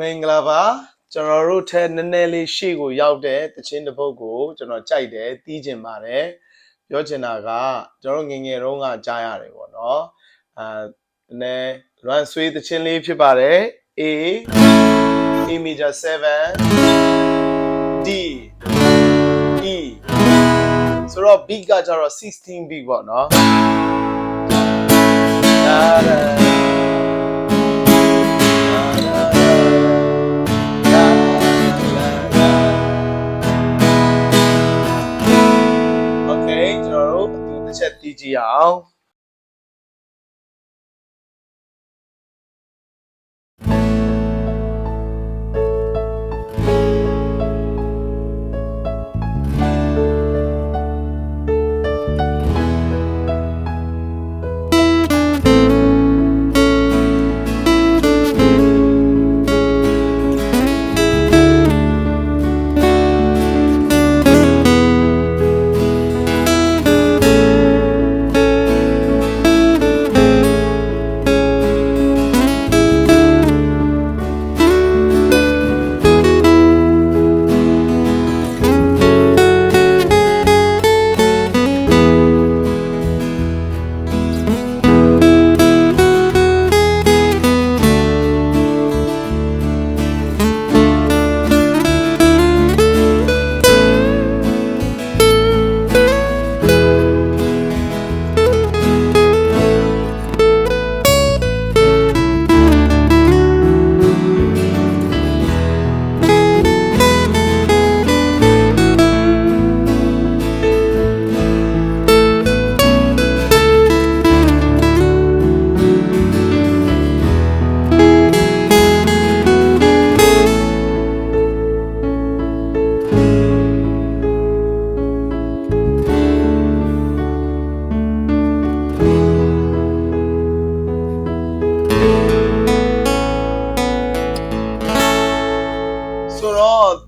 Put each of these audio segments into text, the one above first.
မင်္ဂလာပါကျွန်တော်တို့ထဲနည်းနည်းလေးရှေ့ကိုရောက်တဲ့တခြင်းတစ်ပုတ်ကိုကျွန်တော်ကြိုက်တယ်တီးကျင်ပါတယ်ပြောချင်တာကကျွန်တော်တို့ငယ်ငယ်တုန်းကကြားရတယ်ပေါ့နော်အဲနည်း run sway တခြင်းလေးဖြစ်ပါတယ် A A major 7 D E ဆိုတော့ beat ကကျတော့16 beat ပေါ့နော်ဒါဒါ တစ်ချ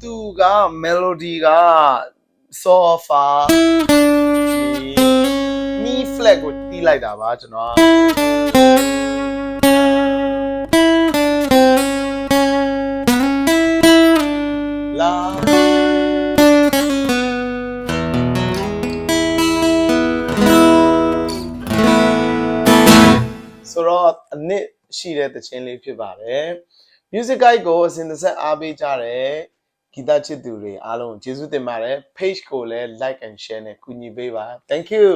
တီးကြည့်အောင်ဆိုတော့သူက melody က sofa ဒီ mi flat ကိုတီးလိုက်တာပါကျွန်တော်လာဆိုတော့အနစ်ရှိတဲ့သချင်းလေးဖြစ်ပါတယ် music guide ကိုအစဉ်တစ်ဆက်အားပေးကြတဲ့ ဂီတချစ်သူတွေအားလုံးကျေးဇူးတင်ပါတယ် page ကိုလည်း like and share နဲ့ကူညီပေးပါ thank you